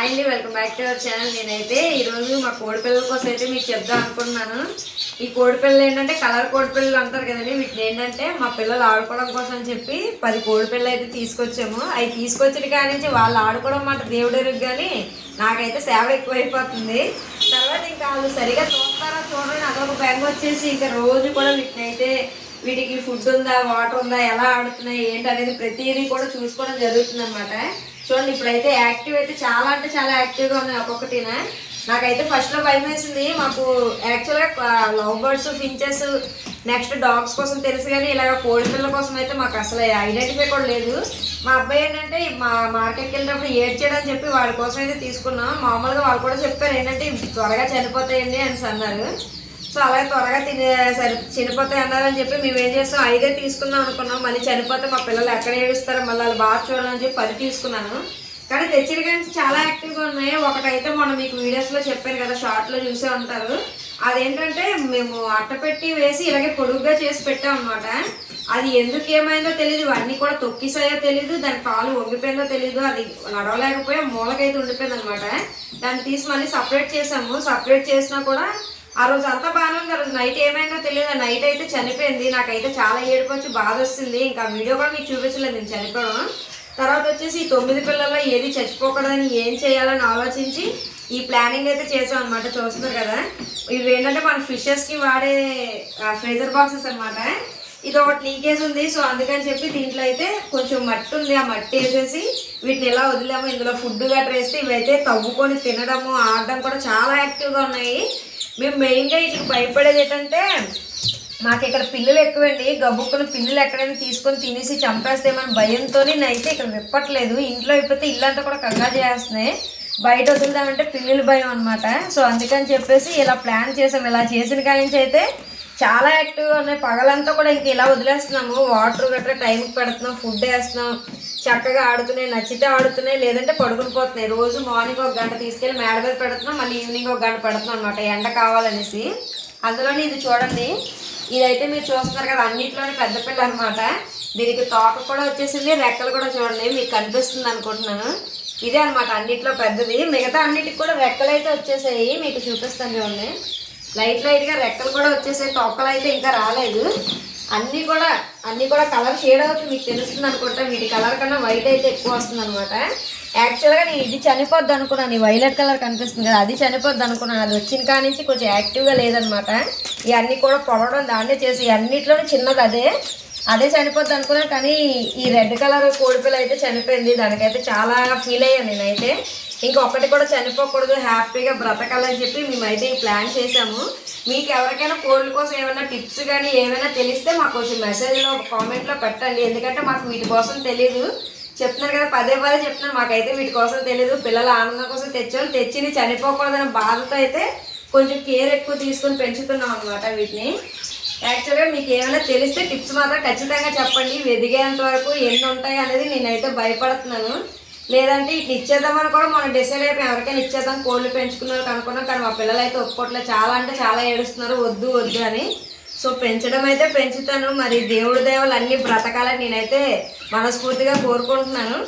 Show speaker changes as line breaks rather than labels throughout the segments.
Hi అండి welcome back to our channel నేనైతే ఈరోజు మా కోడిపిల్లల కోసం అయితే మీకు చెప్దాం అనుకుంటున్నాను. ఈ కోడిపిల్లలు ఏంటంటే కలర్ కోడిపిల్లలు అంటారు కదండి. వీటిని ఏంటంటే మా పిల్లలు ఆడుకోవడం కోసం అని చెప్పి పది కోడిపిల్లలు అయితే తీసుకొచ్చాము. అవి తీసుకొచ్చిన కాడి నుంచి వాళ్ళు ఆడుకోవడం మాట దేవుడెరుగు కానీ నాకైతే సేవ ఎక్కువైపోతుంది. తర్వాత ఇంకా వాళ్ళు సరిగా చూస్తారా చూడండి. అదొక బెంగ వచ్చేసి ఇంకా రోజు కూడా వీటిని అయితే వీటికి ఫుడ్ ఉందా వాటర్ ఉందా ఎలా ఆడుతున్నాయి ఏంటి అనేది ప్రతిదీ కూడా చూసుకోవడం జరుగుతుంది అనమాట చూడండి ఇప్పుడైతే యాక్టివ్ అయితే చాలా అంటే చాలా యాక్టివ్గా ఉన్నాయి ఒక్కొక్కటినా. నాకైతే ఫస్ట్లో భయం వేసింది మాకు యాక్చువల్గా love birds finches next dogs కోసం తెలుసు కానీ ఇలాగ కోడి పిల్లల కోసం అయితే మాకు అసలు ఐడెంటిఫై కూడా లేదు. మా అబ్బాయి ఏంటంటే మా మార్కెట్కి వెళ్ళినప్పుడు ఏడ్చాడని చెప్పి వాడి కోసం అయితే తీసుకున్నాం. మామూలుగా వాళ్ళు కూడా చెప్పారు ఏంటంటే త్వరగా చనిపోతాయండి అని అన్నారు. సో అలాగే త్వరగా తినే సరి చనిపోతాయి అన్నారని చెప్పి మేము ఏం చేస్తాం ఐదే తీసుకుందాం అనుకున్నాం. మళ్ళీ చనిపోతే మా పిల్లలు ఎక్కడ ఏడుస్తారో మళ్ళీ వాళ్ళు బాగా చూడాలని చెప్పి పది తీసుకున్నాను. కానీ తెచ్చిన కానీ చాలా యాక్టివ్గా ఉన్నాయి. ఒకటైతే మొన్న మీకు వీడియోస్లో చెప్పాను కదా షార్ట్లో చూసే ఉంటారు. అదేంటంటే మేము అట్టపెట్టి వేసి ఇలాగే పొడుగ్గా చేసి పెట్టాం అనమాట అది ఎందుకు ఏమైందో తెలియదు ఇవన్నీ కూడా తొక్కిసాయో తెలియదు దాని కాలు వంగిపోయిందో తెలియదు అది నడవలేకపోయా. మూలకైతే ఉండిపోయింది అనమాట దాన్ని తీసి మళ్ళీ సపరేట్ చేసాము. సపరేట్ చేసినా కూడా ఆ రోజు అంతా బాగానే ఉంది ఆ రోజు నైట్ ఏమైందో తెలియదు. నైట్ అయితే చనిపోయింది. నాకైతే చాలా ఏడుపు బాధ వస్తుంది ఇంకా వీడియో కూడా మీకు చూపించలేదు నేను చనిపోవడం తర్వాత వచ్చేసి ఈ తొమ్మిది పిల్లల్లో ఏది చచ్చిపోకూడదని ఏం చేయాలని ఆలోచించి ఈ ప్లానింగ్ అయితే చేసాం అనమాట చూస్తున్నారు కదా. ఇవి ఏంటంటే మన ఫిషెస్కి వాడే ఫ్రీజర్ బాక్సెస్ అనమాట ఇది ఒకటి లీకేజ్ ఉంది. సో అందుకని చెప్పి దీంట్లో అయితే కొంచెం మట్టి ఉంది. ఆ మట్టి వేసేసి వీటిని ఎలా వదిలేము ఇందులో ఫుడ్ గట్రా వేస్తే ఇవైతే తవ్వుకొని తినడము ఆడడం కూడా చాలా యాక్టివ్గా ఉన్నాయి. మేము మెయిన్గా వీటికి భయపడేది ఏంటంటే మాకు ఇక్కడ పిల్లలు ఎక్కువండి. గబుక్కున పిల్లలు ఎక్కడైనా తీసుకొని తినేసి చంపేస్తేమని భయంతో నేనైతే ఇక్కడ విప్పట్లేదు. ఇంట్లో అయిపోతే ఇల్లంతా కూడా కంగారు చేస్తున్నాయి. బయట వదులుదామంటే పిల్లలు భయం అనమాట సో అందుకని చెప్పేసి ఇలా ప్లాన్ చేసాం. ఇలా చేసిన కాడి నుంచి అయితే చాలా యాక్టివ్గా ఉన్నాయి. పగలంతా కూడా ఇంక ఇలా వదిలేస్తున్నాము. వాటర్ గట్రా టైంకి పెడుతున్నాం. ఫుడ్ వేస్తున్నాం. చక్కగా ఆడుతున్నాయి. నచ్చితే ఆడుతున్నాయి. లేదంటే పడుకుని పోతున్నాయి. రోజు మార్నింగ్ ఒక గంట తీసుకెళ్ళి మేడ మీద పెడుతున్నాం. మళ్ళీ ఈవినింగ్ ఒక గంట పెడుతున్నాం అనమాట ఎండ కావాలనేసి. అందులోనే ఇది చూడండి. ఇదైతే మీరు చూస్తున్నారు కదా అన్నింటిలోనే పెద్ద పిల్ల అనమాట దీనికి తోక కూడా వచ్చేసింది. రెక్కలు కూడా చూడండి. మీకు కనిపిస్తుంది అనుకుంటున్నాను. ఇదే అనమాట అన్నిట్లో పెద్దది. మిగతా అన్నిటికి కూడా రెక్కలు అయితే వచ్చేసాయి. మీకు చూపిస్తాను చూడండి. లైట్ లైట్గా రెక్కలు కూడా వచ్చేసాయి. తొక్కలు అయితే ఇంకా రాలేదు. అన్నీ కూడా అన్నీ కూడా కలర్ షేడ్ అవుతుంది. మీకు తెలుస్తుంది అనుకుంటా. వీటి కలర్ కన్నా వైట్ అయితే ఎక్కువ వస్తుంది అనమాట యాక్చువల్గా నేను ఇది చనిపోద్ది అనుకున్నాను ఈ వైలెట్ కలర్ కనిపిస్తుంది కదా అది చనిపోద్ది అనుకున్నాను అది వచ్చిన కాడి నుంచి కొంచెం యాక్టివ్గా లేదనమాట ఇవన్నీ కూడా పొడవడం దాన్నే చేసి అన్నిట్లోనే చిన్నది అదే. అదే చనిపోద్ది అనుకున్నాను కానీ ఈ రెడ్ కలర్ కోడిపిల్ల అయితే చనిపోయింది. దానికైతే చాలా ఫీల్ అయ్యాను నేనైతే. ఇంకొకటి కూడా చనిపోకూడదు హ్యాపీగా బ్రతకాలని చెప్పి మేమైతే ఈ ప్లాన్ చేసాము మీకు ఎవరికైనా కోళ్ళ కోసం ఏమైనా టిప్స్ కానీ ఏమైనా తెలిస్తే మాకు కొంచెం మెసేజ్లో కామెంట్లో పెట్టండి. ఎందుకంటే మాకు వీటి కోసం తెలియదు చెప్తున్నారు కదా పదే పదే చెప్తున్నారు. మాకైతే వీటి కోసం తెలియదు పిల్లల ఆనందం కోసం తెచ్చాం. తెచ్చింది చనిపోకూడదనే బాధతో అయితే కొంచెం కేర్ ఎక్కువ తీసుకొని పెంచుతున్నాం అనమాట వీటిని. యాక్చువల్గా మీకు ఏమైనా తెలిస్తే టిప్స్ మాత్రం ఖచ్చితంగా చెప్పండి. ఎదిగేంత వరకు ఎన్ని ఉంటాయి అనేది నేనైతే భయపడుతున్నాను. లేదంటే ఇట్లా ఇచ్చేద్దామని కూడా మనం డిసైడ్ అయిపోయాం. ఎవరికైనా ఇచ్చేద్దాం కోళ్ళు పెంచుకున్నారు అనుకున్నాం కానీ మా పిల్లలు అయితే ఒప్పుకోట్లే చాలా అంటే చాలా ఏడుస్తున్నారు. వద్దు వద్దు అని. సో పెంచడం అయితే పెంచుతాను. మరి దేవుడి దేవులు అన్నీ బ్రతకాలని నేనైతే మనస్ఫూర్తిగా కోరుకుంటున్నాను.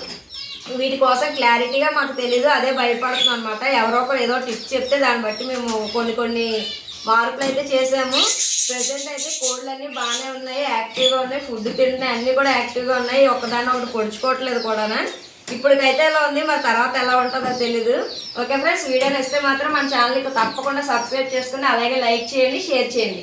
వీటి కోసం క్లారిటీగా మాకు తెలీదు. అదే భయపడుతున్నాం అనమాట ఎవరో ఒకరు ఏదో టిప్స్ చెప్తే దాన్ని బట్టి మేము కొన్ని కొన్ని మార్పులు అయితే చేసాము ప్రజెంట్ అయితే కోళ్ళు అన్నీ బాగానే ఉన్నాయి. యాక్టివ్గా ఉన్నాయి. ఫుడ్ తింటున్నాయి. అన్నీ కూడా యాక్టివ్గా ఉన్నాయి. ఒకదాన్ని ఒకటి పొడుచుకోవట్లేదు కూడా ఇప్పటికైతే ఎలా ఉంది? మరి తర్వాత ఎలా ఉంటుందో తెలీదు. ఓకే ఫ్రెండ్స్ వీడియో నచ్చితే మాత్రం మన ఛానల్కి తప్పకుండా సబ్స్క్రైబ్ చేసుకుని అలాగే లైక్ చేయండి షేర్ చేయండి.